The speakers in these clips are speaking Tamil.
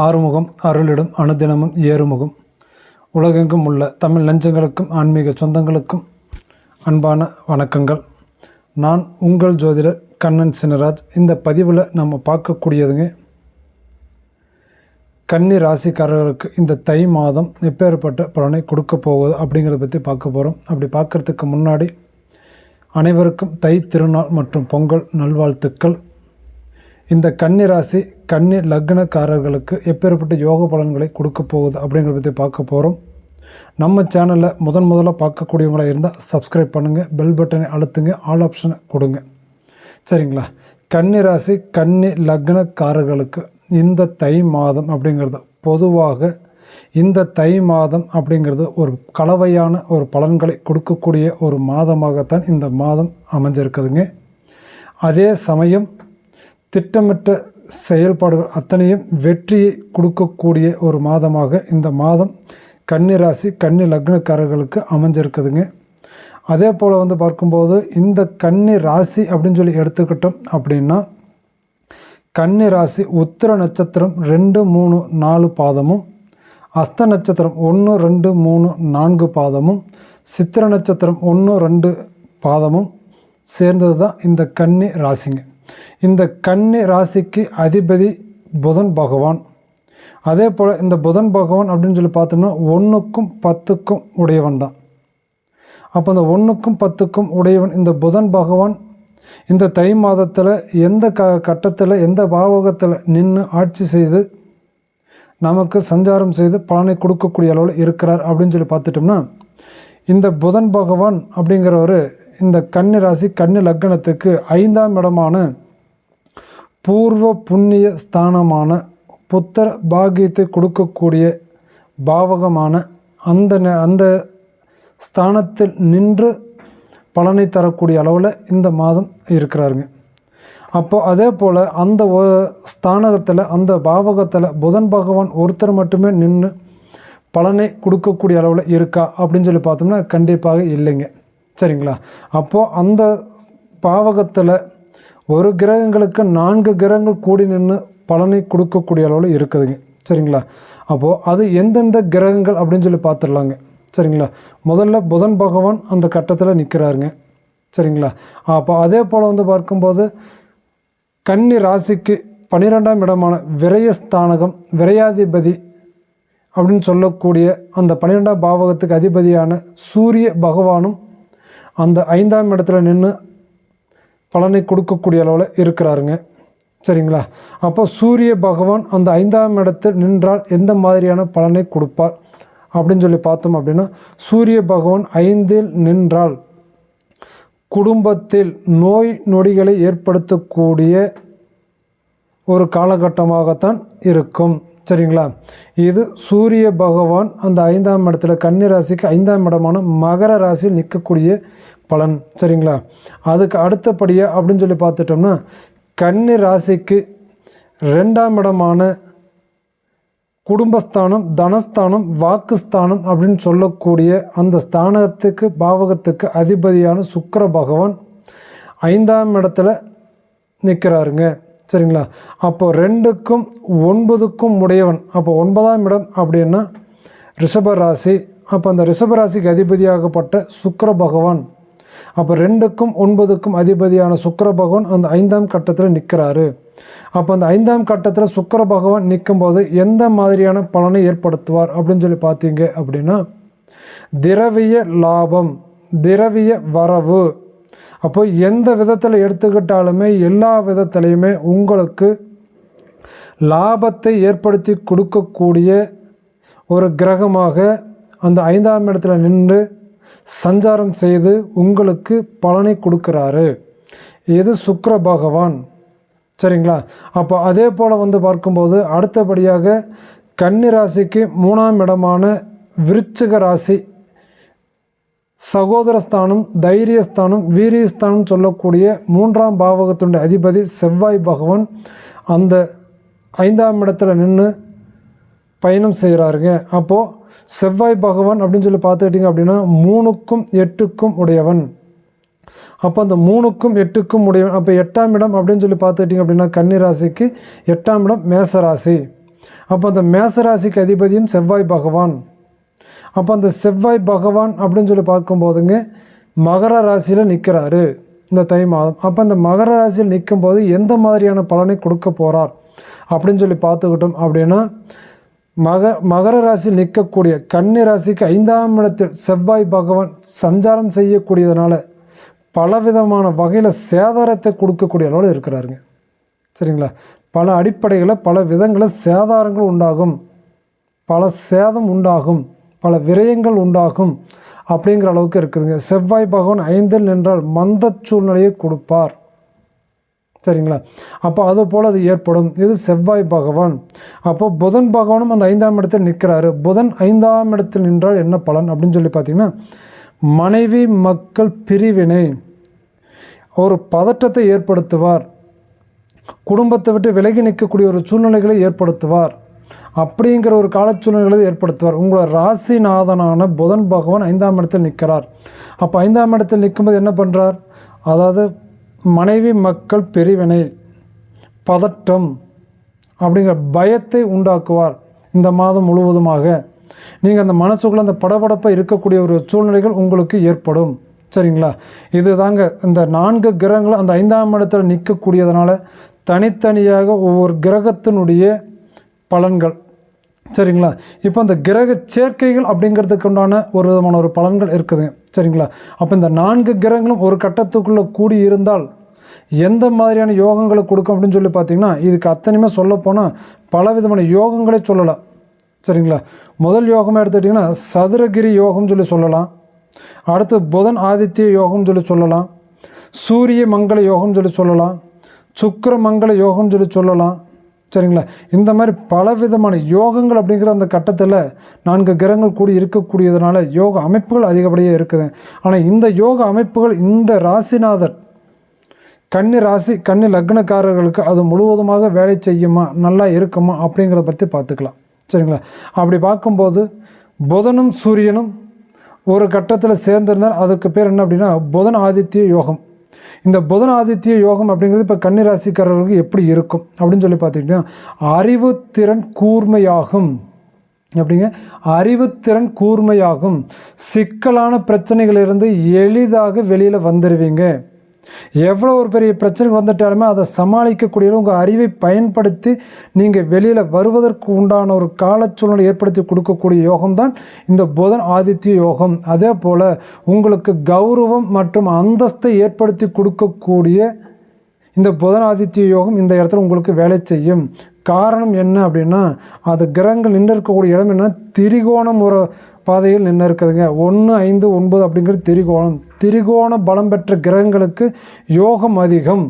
ஆறுமுகம் அருளிடும் அனுதினமும் ஏறுமுகம். உலகெங்கும் உள்ள தமிழ் நெஞ்சங்களுக்கும் ஆன்மீக சொந்தங்களுக்கும் அன்பான வணக்கங்கள். நான் உங்கள் ஜோதிடர் கண்ணன் சினராஜ் இந்த பதிவில் நம்ம பார்க்கக்கூடியதுங்க கன்னி ராசிக்காரர்களுக்கு இந்த தை மாதம் எப்பேற்பட்ட பலனை கொடுக்க போகுது அப்படிங்கிறத பற்றி பார்க்க போகிறோம் அப்படி பார்க்குறதுக்கு முன்னாடி அனைவருக்கும் தை திருநாள் மற்றும் பொங்கல் நல்வாழ்த்துக்கள். இந்த கன்னி ராசி கன்னி லக்னக்காரர்களுக்கு எப்பேற்பட்ட யோக பலன்களை கொடுக்க போகுது அப்படிங்கிறத பற்றி பார்க்க போகிறோம் நம்ம சேனலில் முதன் முதல்ல பார்க்கக்கூடியவங்களாக இருந்தால் சப்ஸ்கிரைப் பண்ணுங்கள் பெல் பட்டனை அழுத்துங்க ஆல் ஆப்ஷனை கொடுங்க. சரிங்களா? கன்னி ராசி கன்னி லக்னக்காரர்களுக்கு இந்த தை மாதம் அப்படிங்கிறது பொதுவாக இந்த தை மாதம் அப்படிங்கிறது ஒரு கலவையான ஒரு பலன்களை கொடுக்கக்கூடிய ஒரு மாதமாகத்தான் இந்த மாதம் அமைஞ்சிருக்குதுங்க. அதே சமயம் திட்டமிட்ட செயல்பாடுகள் அத்தனையும் வெற்றியை கொடுக்கக்கூடிய ஒரு மாதமாக இந்த மாதம் கன்னி ராசி கன்னி லக்னக்காரர்களுக்கு அமைஞ்சிருக்குதுங்க. அதே போல் வந்து பார்க்கும்போது இந்த கன்னி ராசி அப்படின்னு சொல்லி எடுத்துக்கிட்டோம் அப்படின்னா கன்னி ராசி உத்திர நட்சத்திரம் ரெண்டு மூணு நாலு பாதமும் அஸ்த நட்சத்திரம் ஒன்று ரெண்டு மூணு நான்கு பாதமும் சித்திர நட்சத்திரம் ஒன்று ரெண்டு பாதமும் சேர்ந்தது தான் இந்த கன்னி ராசிங்க. இந்த கன்னி ராசிக்கு அதிபதி புதன் பகவான். அதே போல் இந்த புதன் பகவான் அப்படின்னு சொல்லி பார்த்தோம்னா ஒன்றுக்கும் பத்துக்கும் உடையவன் தான். அப்போ இந்த ஒன்றுக்கும் பத்துக்கும் உடையவன் இந்த புதன் பகவான். இந்த தை மாதத்தில் எந்த க கட்டத்தில் எந்த பாவகத்தில் நின்று ஆட்சி செய்து நமக்கு சஞ்சாரம் செய்து பலனை கொடுக்கக்கூடிய அளவில் இருக்கிறார் அப்படின்னு சொல்லி பார்த்துட்டோம்னா இந்த புதன் பகவான் அப்படிங்கிறவர் இந்த கன்னி ராசி கன்னி லக்னத்துக்கு ஐந்தாம் இடமான பூர்வ புண்ணிய ஸ்தானமான புத்தர் பாகியத்தை கொடுக்கக்கூடிய பாவகமான அந்த அந்த ஸ்தானத்தில் நின்று பலனை தரக்கூடிய அளவில் இந்த மாதம் இருக்கிறாருங்க. அப்போ அதே போல் அந்த ஸ்தானகத்தில் அந்த பாவகத்தில் புதன் பகவான் ஒருத்தர் மட்டுமே நின்று பலனை கொடுக்கக்கூடிய அளவில் இருக்கா அப்படின்னு சொல்லி பார்த்தோம்னா கண்டிப்பாக இல்லைங்க. சரிங்களா? அப்போது அந்த பாவகத்தில் ஒரு கிரகங்களுக்கு நான்கு கிரகங்கள் கூடி நின்று பலனை கொடுக்கக்கூடிய அளவில் இருக்குதுங்க. சரிங்களா? அப்போது அது எந்தெந்த கிரகங்கள் அப்படின்னு சொல்லி பார்த்துடலாங்க சரிங்களா? முதல்ல புதன் பகவான் அந்த கட்டத்தில் நிற்கிறாருங்க சரிங்களா? அப்போ அதே போல் வந்து பார்க்கும்போது கன்னி ராசிக்கு பன்னிரெண்டாம் இடமான விரயஸ்தானகம் விரையாதிபதி அப்படின்னு சொல்லக்கூடிய அந்த பன்னிரெண்டாம் பாவகத்துக்கு அதிபதியான சூரிய பகவானும் அந்த ஐந்தாம் இடத்துல நின்று பலனை கொடுக்கக்கூடிய அளவில் இருக்கிறாருங்க. சரிங்களா? அப்போ சூரிய பகவான் அந்த ஐந்தாம் இடத்தில் நின்றால் எந்த மாதிரியான பலனை கொடுப்பார்? அப்படின்னு சொல்லி பார்த்தோம் அப்படின்னா சூரிய பகவான் ஐந்தில் நின்றால் குடும்பத்தில் நோய் நொடிகளை ஏற்படுத்தக்கூடிய ஒரு காலகட்டமாகத்தான் இருக்கும். சரிங்களா? இது சூரிய பகவான் அந்த ஐந்தாம் இடத்துல கன்னி ராசிக்கு ஐந்தாம் இடமான மகர ராசியில் நிற்கக்கூடிய பலன். சரிங்களா? அதுக்கு அடுத்தபடியாக அப்படின்னு சொல்லி பார்த்துட்டோம்னா கன்னி ராசிக்கு ரெண்டாம் இடமான குடும்பஸ்தானம் தனஸ்தானம் வாக்குஸ்தானம் அப்படின்னு சொல்லக்கூடிய அந்த ஸ்தானத்துக்கு பாவகத்துக்கு அதிபதியான சுக்கிர பகவான் ஐந்தாம் இடத்துல நிற்கிறாருங்க. சரிங்களா? அப்போ ரெண்டுக்கும் ஒன்பதுக்கும் உடையவன். அப்போ ஒன்பதாம் இடம் அப்படின்னா ரிஷப ராசி அப்போ அந்த ரிஷப ராசிக்கு அதிபதியாகப்பட்ட சுக்கர பகவான். அப்போ ரெண்டுக்கும் ஒன்பதுக்கும் அதிபதியான சுக்கர பகவான் அந்த ஐந்தாம் கட்டத்தில் நிற்கிறாரு அப்போ அந்த ஐந்தாம் கட்டத்தில் சுக்கர பகவான் நிற்கும்போது எந்த மாதிரியான பலனை ஏற்படுத்துவார் அப்படின்னு சொல்லி பார்த்தீங்க அப்படின்னா திரவிய லாபம் திரவிய வரவு. அப்போ எந்த விதத்தில் எடுத்துக்கிட்டாலுமே எல்லா விதத்துலையுமே உங்களுக்கு லாபத்தை ஏற்படுத்தி கொடுக்கக்கூடிய ஒரு கிரகமாக அந்த ஐந்தாம் இடத்துல நின்று சஞ்சாரம் செய்து உங்களுக்கு பலனை கொடுக்குறாரு. இது சுக்கர பகவான்? சரிங்களா? அப்போ அதே போல் வந்து பார்க்கும்போது அடுத்தபடியாக கன்னி ராசிக்கு மூணாம் இடமான விருச்சிக ராசி சகோதரஸ்தானம் தைரியஸ்தானம் வீரியஸ்தானம் சொல்லக்கூடிய மூன்றாம் பாவகத்துடைய அதிபதி செவ்வாய் பகவான் அந்த ஐந்தாம் இடத்துல நின்று பயணம் செய்கிறாருங்க. அப்போது செவ்வாய் பகவான் அப்படின்னு சொல்லி பார்த்துக்கிட்டிங்க அப்படின்னா மூணுக்கும் எட்டுக்கும் உடையவன். அப்போ அந்த மூணுக்கும் எட்டுக்கும் உடையவன். அப்போ எட்டாம் இடம் அப்படின்னு சொல்லி பார்த்துக்கிட்டிங்க அப்படின்னா கன்னி ராசிக்கு எட்டாம் இடம் மேசராசி. அப்போ அந்த மேசராசிக்கு அதிபதியும் செவ்வாய் பகவான். அப்போ அந்த செவ்வாய் பகவான் அப்படின்னு சொல்லி பார்க்கும்போதுங்க மகர ராசியில் நிற்கிறாரு இந்த தை மாதம். அப்போ இந்த மகர ராசியில் நிற்கும் போது எந்த மாதிரியான பலனை கொடுக்க போகிறார் அப்படின்னு சொல்லி பார்த்துக்கிட்டோம் அப்படின்னா மக மகர ராசியில் நிற்கக்கூடிய கன்னி ராசிக்கு ஐந்தாம் இடத்தில் செவ்வாய் பகவான் சஞ்சாரம் செய்யக்கூடியதுனால பலவிதமான வகையில் சேதாரத்தை கொடுக்கக்கூடிய அளவில் இருக்கிறாருங்க. சரிங்களா? பல அடிப்படைகளில் பல விதங்களில் சேதாரங்கள் உண்டாகும். பல சேதம் உண்டாகும். பல விரயங்கள் உண்டாகும் அப்படிங்கிற அளவுக்கு இருக்குதுங்க. செவ்வாய் பகவான் ஐந்தில் நின்றால் மந்த சூழ்நிலையை கொடுப்பார். சரிங்களா? அப்போ அது போல் அது ஏற்படும். இது செவ்வாய் பகவான். அப்போ புதன் பகவானும் அந்த ஐந்தாம் இடத்தில் நிற்கிறாரு. புதன் ஐந்தாம் இடத்தில் நின்றால் என்ன பலன் அப்படின்னு சொல்லி பார்த்தீங்கன்னா மனைவி மக்கள் பிரிவினை. ஒரு பதட்டத்தை ஏற்படுத்துவார். குடும்பத்தை விட்டு விலகி நிற்கக்கூடிய ஒரு சூழ்நிலைகளை ஏற்படுத்துவார். அப்படிங்கிற ஒரு காலச்சூழ்நிலை ஏற்படுத்துவார். உங்களோட ராசிநாதனான புதன் பகவான் ஐந்தாம் இடத்தில் நிற்கிறார். அப்போ ஐந்தாம் இடத்தில் நிற்கும்போது என்ன பண்ணுறார் அதாவது மனைவி மக்கள் பிரிவினை பதட்டம் அப்படிங்கிற பயத்தை உண்டாக்குவார் இந்த மாதம் முழுவதுமாக. நீங்கள் அந்த மனசுக்குள்ளே அந்த படபடப்பாக இருக்கக்கூடிய ஒரு சூழ்நிலைகள் உங்களுக்கு ஏற்படும். சரிங்களா? இது தாங்க இந்த நான்கு கிரகங்களும் அந்த ஐந்தாம் இடத்தில் நிற்கக்கூடியதுனால தனித்தனியாக ஒவ்வொரு கிரகத்தினுடைய பலன்கள். சரிங்களா? இப்போ இந்த கிரக சேர்க்கைகள் அப்படிங்கிறதுக்கு உண்டான ஒரு விதமான ஒரு பலன்கள் இருக்குதுங்க சரிங்களா? அப்போ இந்த நான்கு கிரகங்களும் ஒரு கட்டத்துக்குள்ளே கூடி இருந்தால் எந்த மாதிரியான யோகங்களை கொடுக்கும் அப்படின்னு சொல்லி பார்த்தீங்கன்னா இதுக்கு அத்தனையுமே சொல்லப்போனால் பல விதமான யோகங்களே சொல்லலாம். சரிங்களா? முதல் யோகமாக எடுத்துக்கிட்டிங்கன்னா சதுரகிரி யோகம்னு சொல்லி சொல்லலாம். அடுத்து புதன் ஆதித்ய யோகம்னு சொல்லி சொல்லலாம். சூரிய மங்கள யோகம்னு சொல்லி சொல்லலாம். சுக்கிர மங்கள யோகம்னு சொல்லி சொல்லலாம். சரிங்களா? இந்த மாதிரி பலவிதமான யோகங்கள் அப்படிங்கிற அந்த கட்டத்தில் நான்கு கிரகங்கள் கூடி இருக்கக்கூடியதுனால யோக அமைப்புகள் அதிகப்படியாக இருக்குது. ஆனால் இந்த யோக அமைப்புகள் இந்த ராசிநாதர் கன்னி ராசி கன்னி லக்னக்காரர்களுக்கு அது முழுவதுமாக வேலை செய்யுமா நல்லா இருக்குமா அப்படிங்கிறத பற்றி பார்த்துக்கலாம். சரிங்களா? அப்படி பார்க்கும்போது புதனும் சூரியனும் ஒரு கட்டத்தில் சேர்ந்திருந்தால் அதுக்கு பேர் என்ன அப்படின்னா புதன் ஆதித்ய யோகம். இந்த புதனாதித்ய யோகம் அப்படிங்கிறது இப்போ கன்னிராசிக்காரர்களுக்கு எப்படி இருக்கும்? அப்படின்னு சொல்லி பார்த்துக்கிட்டிங்கன்னா அறிவுத்திறன் கூர்மையாகும். அப்படிங்க அறிவுத்திறன் கூர்மையாகும். சிக்கலான பிரச்சனைகளிலிருந்து எளிதாக வெளியில் வந்துடுவீங்க எவ்வளோ ஒரு பெரிய பிரச்சனை வந்துட்டாலுமே அதை சமாளிக்கக்கூடிய உங்கள் அறிவை பயன்படுத்தி நீங்கள் வெளியில் வருவதற்கு உண்டான ஒரு கால சூழ்நிலை ஏற்படுத்தி கொடுக்கக்கூடிய யோகம் தான் இந்த புதன் ஆதித்ய யோகம். அதே போல் உங்களுக்கு கௌரவம் மற்றும் அந்தஸ்தை ஏற்படுத்தி கொடுக்கக்கூடிய இந்த புதன் ஆதித்ய யோகம் இந்த இடத்துல உங்களுக்கு வேலை செய்யும். காரணம் என்ன அப்படின்னா அது கிரகங்கள் நின்று இருக்கக்கூடிய இடம் என்ன திரிகோணம் ஒரு பாதையில் நின்று இருக்குதுங்க. ஒன்று ஐந்து ஒன்பது அப்படிங்கிறது திரிகோணம். திரிகோண பலம் பெற்ற கிரகங்களுக்கு யோகம் அதிகம்.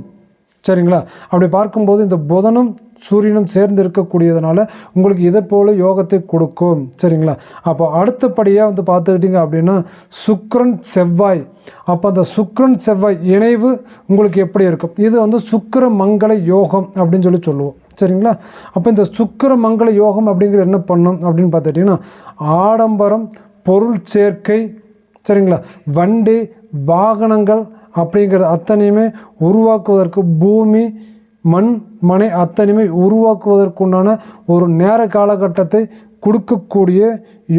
சரிங்களா? அப்படி பார்க்கும்போது இந்த புதனும் சூரியனும் சேர்ந்து இருக்கக்கூடியதுனால உங்களுக்கு இதை போல் யோகத்தை கொடுக்கும். சரிங்களா? அப்போ அடுத்தபடியாக வந்து பார்த்துக்கிட்டிங்க அப்படின்னா சுக்ரன் செவ்வாய். அப்போ அந்த சுக்ரன் செவ்வாய் இணைவு உங்களுக்கு எப்படி இருக்கும்? இது வந்து சுக்கர மங்கள யோகம் அப்படின்னு சொல்லி சொல்லுவோம். சரிங்களா? அப்போ இந்த சுக்கர மங்கள யோகம் அப்படிங்கிறது என்ன பண்ணும் அப்படின்னு பார்த்துட்டிங்கன்னா ஆடம்பரம் பொருள் சேர்க்கை சரிங்களா? வண்டி வாகனங்கள் அப்படிங்கிறது அத்தனையுமே உருவாக்குவதற்கு பூமி மண் மனை அத்தனையுமே உருவாக்குவதற்குண்டான ஒரு நேர காலகட்டத்தை கொடுக்கக்கூடிய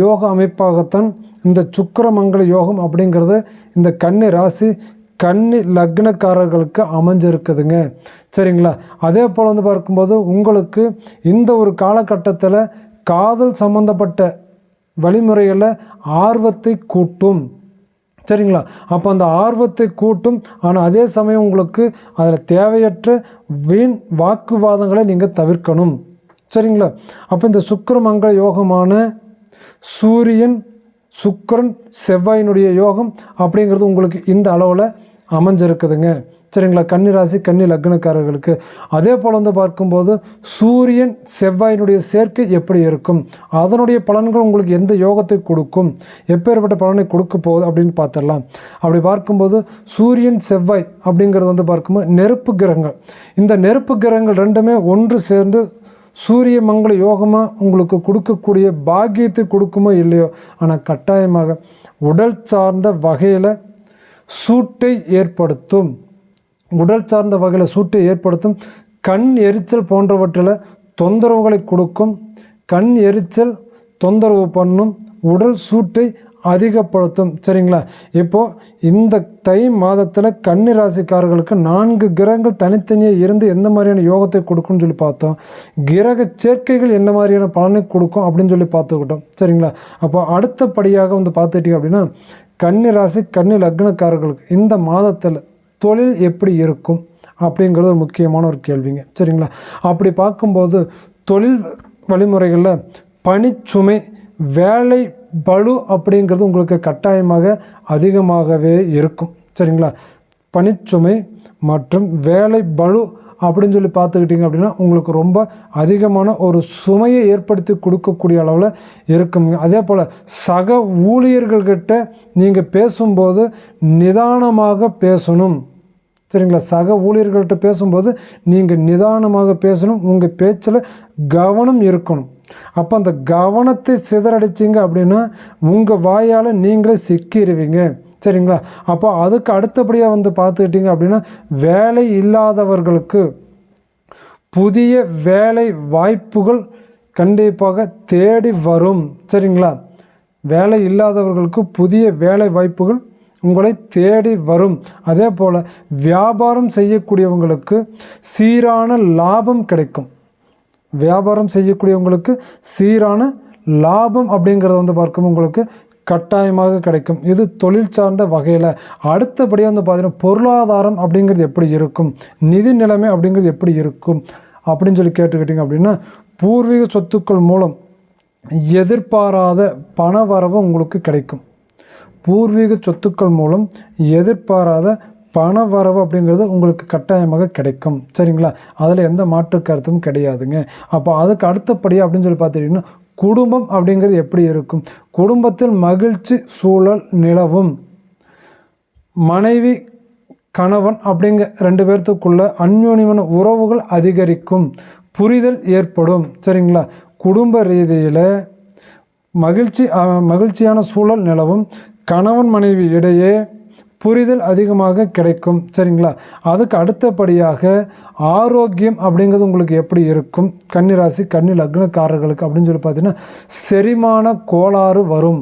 யோக அமைப்பாகத்தான் இந்த சுக்கரமங்கல யோகம் அப்படிங்கிறது. இந்த கன்னி ராசி கன்னி லக்னக்காரர்களுக்கு அமைஞ்சிருக்குதுங்க. சரிங்களா? அதே போல் வந்து பார்க்கும்போது உங்களுக்கு இந்த ஒரு காலகட்டத்தில் காதல் சம்பந்தப்பட்ட வழிமுறைகளில் ஆர்வத்தை கூட்டும். சரிங்களா? அப்போ அந்த ஆர்வத்தை கூட்டும். ஆனால் அதே சமயம் உங்களுக்கு அதில் தேவையற்ற வீண் வாக்குவாதங்களை நீங்கள் தவிர்க்கணும். சரிங்களா? அப்போ இந்த சுக்கிரமங்கல யோகமான சூரியன் சுக்கரன் செவ்வாயினுடைய யோகம் அப்படிங்கிறது உங்களுக்கு இந்த அளவில் அமைஞ்சிருக்குதுங்க. சரிங்களா? கன்னி ராசி கன்னி லக்னக்காரர்களுக்கு. அதே போல் வந்து பார்க்கும்போது சூரியன் செவ்வாயினுடைய சேர்க்கை எப்படி இருக்கும்? அதனுடைய பலன்கள் உங்களுக்கு எந்த யோகத்தை கொடுக்கும்? எப்பேற்பட்ட பலனை கொடுக்க போகுது அப்படின்னு பார்த்துடலாம். அப்படி பார்க்கும்போது சூரியன் செவ்வாய் அப்படிங்கிறது வந்து பார்க்கும்போது நெருப்பு கிரகங்கள். இந்த நெருப்பு கிரகங்கள் ரெண்டுமே ஒன்று சேர்ந்து சூரிய மங்கள யோகமாக உங்களுக்கு கொடுக்கக்கூடிய பாக்கியத்தை கொடுக்குமோ இல்லையோ ஆனால் கட்டாயமாக உடல் சார்ந்த வகையில் சூட்டை ஏற்படுத்தும். உடல் சார்ந்த வகையில் சூட்டை ஏற்படுத்தும். கண் எரிச்சல் போன்றவற்றில் தொந்தரவுகளை கொடுக்கும். கண் எரிச்சல் தொந்தரவு பண்ணும். உடல் சூட்டை அதிகப்படுத்தும். சரிங்களா? இப்போது இந்த தை மாதத்தில் கன்னி ராசிக்காரர்களுக்கு நான்கு கிரகங்கள் தனித்தனியாக இருந்து எந்த மாதிரியான யோகத்தை கொடுக்கும்னு சொல்லி பார்த்தோம். கிரக சேர்க்கைகள் என்ன மாதிரியான பலனை கொடுக்கும் அப்படின்னு சொல்லி பார்த்துக்கிட்டோம். சரிங்களா? அப்போ அடுத்தபடியாக வந்து பார்த்துக்கிட்டீங்க அப்படின்னா கன்னி ராசி கன்னி லக்னக்காரர்களுக்கு இந்த மாதத்தில் தொழில் எப்படி இருக்கும் அப்படிங்கிறது ஒரு முக்கியமான ஒரு கேள்விங்க. சரிங்களா? அப்படி பார்க்கும்போது தொழில் வழிமுறைகளில் பணிச்சுமை வேலை பலு அப்படிங்கிறது உங்களுக்கு கட்டாயமாக அதிகமாகவே இருக்கும். சரிங்களா? பணிச்சுமை மற்றும் வேலை பலு அப்படின்னு சொல்லி பார்த்துக்கிட்டிங்க அப்படின்னா உங்களுக்கு ரொம்ப அதிகமான ஒரு சுமையை ஏற்படுத்தி கொடுக்கக்கூடிய அளவில் இருக்கும். அதே போல் சக ஊழியர்கள்கிட்ட நீங்கள் பேசும்போது நிதானமாக பேசணும். சரிங்களா? சக ஊழியர்கள்ட்ட பேசும்போது நீங்கள் நிதானமாக பேசணும். உங்கள் பேச்சில் கவனம் இருக்கணும். அப்போ அந்த கவனத்தை சிதறடிச்சிங்க அப்படின்னா உங்கள் வாயால் நீங்களே சிக்கிடுவீங்க சரிங்களா? அப்போ அதுக்கு அடுத்தபடியாக வந்து பார்த்துக்கிட்டிங்க அப்படின்னா வேலை இல்லாதவர்களுக்கு புதிய வேலை வாய்ப்புகள் கண்டிப்பாக தேடி வரும். சரிங்களா? வேலை இல்லாதவர்களுக்கு புதிய வேலை வாய்ப்புகள் உங்களை தேடி வரும். அதே போல் வியாபாரம் செய்யக்கூடியவங்களுக்கு சீரான லாபம் கிடைக்கும். வியாபாரம் செய்யக்கூடியவங்களுக்கு சீரான லாபம் அப்படிங்கிறத வந்து பார்க்கும் உங்களுக்கு கட்டாயமாக கிடைக்கும். இது தொழில் சார்ந்த வகையில். அடுத்தபடியாக வந்து பார்த்திங்கன்னா பொருளாதாரம் அப்படிங்கிறது எப்படி இருக்கும்? நிதி நிலைமை அப்படிங்கிறது எப்படி இருக்கும்? அப்படின்னு சொல்லி கேட்டுக்கிட்டிங்க அப்படின்னா பூர்வீக சொத்துக்கள் மூலம் எதிர்பாராத பண வரவு உங்களுக்கு கிடைக்கும். பூர்வீக சொத்துக்கள் மூலம் எதிர்பாராத பண வரவு அப்படிங்கிறது உங்களுக்கு கட்டாயமாக கிடைக்கும். சரிங்களா? அதில் எந்த மாற்று கருத்தும் கிடையாதுங்க. அப்போ அதுக்கு அடுத்தபடியாக அப்படின்னு சொல்லி பார்த்துட்டிங்கன்னா குடும்பம் அப்படிங்கிறது எப்படி இருக்கும்? குடும்பத்தில் மகிழ்ச்சி சூழல் நிலவும். மனைவி கணவன் அப்படிங்க ரெண்டு பேர்த்துக்குள்ள அந்யோன்யமான உறவுகள் அதிகரிக்கும். புரிதல் ஏற்படும். சரிங்களா? குடும்ப ரீதியில் மகிழ்ச்சி மகிழ்ச்சியான சூழல் நிலவும். கணவன் மனைவி இடையே புரிதல் அதிகமாக கிடைக்கும். சரிங்களா? அதுக்கு அடுத்தபடியாக ஆரோக்கியம் அப்படிங்கிறது உங்களுக்கு எப்படி இருக்கும்? கன்னிராசி கன்னி லக்னக்காரர்களுக்கு அப்படின்னு சொல்லி பார்த்தீங்கன்னா செரிமான கோளாறு வரும்.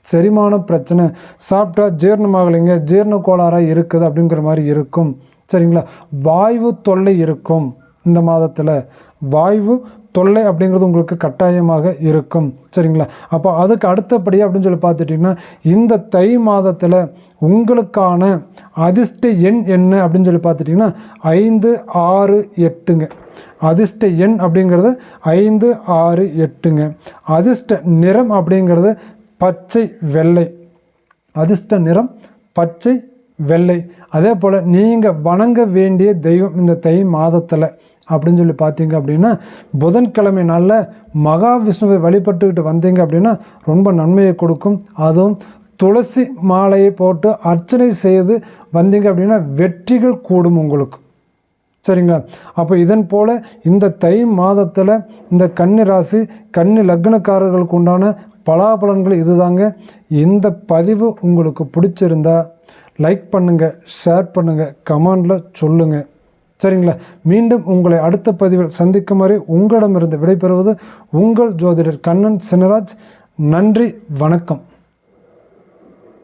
செரிமான பிரச்சனை. சாப்பிட்டா ஜீரணமாகலைங்க. ஜீரண கோளாறாக இருக்குது அப்படிங்கிற மாதிரி இருக்கும். சரிங்களா? வாய்வு தொல்லை இருக்கும் இந்த மாதத்தில். வாய்வு தொல்லை அப்படிங்கிறது உங்களுக்கு கட்டாயமாக இருக்கும். சரிங்களா? அப்போ அதுக்கு அடுத்தபடியாக அப்படின்னு சொல்லி பார்த்துட்டிங்கன்னா இந்த தை மாதத்தில் உங்களுக்கான அதிர்ஷ்ட எண் என்ன அப்படின்னு சொல்லி பார்த்துட்டிங்கன்னா ஐந்து ஆறு எட்டுங்க. அதிர்ஷ்ட எண் அப்படிங்கிறது ஐந்து ஆறு எட்டுங்க. அதிர்ஷ்ட நிறம் அப்படிங்கிறது பச்சை வெள்ளை. அதிர்ஷ்ட நிறம் பச்சை வெள்ளை. அதே போல் நீங்கள் வணங்க வேண்டிய தெய்வம் இந்த தை மாதத்தில். அப்படின்னு சொல்லி பார்த்தீங்க அப்படின்னா புதன்கிழமை நாளில் மகாவிஷ்ணுவை வழிபட்டுக்கிட்டு வந்தீங்க அப்படின்னா ரொம்ப நன்மையை கொடுக்கும். அதுவும் துளசி மாலையை போட்டு அர்ச்சனை செய்து வந்தீங்க அப்படின்னா வெற்றிகள் கூடும் உங்களுக்கு. சரிங்களா? அப்போ இதன் போல் இந்த தை மாதத்தில் இந்த கன்னி ராசி கன்னி லக்னக்காரர்களுக்கு உண்டான பலாபலன்கள் இதுதாங்க. இந்த பதிவு உங்களுக்கு பிடிச்சிருந்தா லைக் பண்ணுங்கள் ஷேர் பண்ணுங்கள் கமெண்டில் சொல்லுங்கள் சரிங்களா? மீண்டும் உங்களை அடுத்த பதிவில் சந்திக்கும் வரை உங்களிடமிருந்து விடைபெறுவது உங்கள் ஜோதிடர் கண்ணன் சினராஜ் நன்றி வணக்கம்.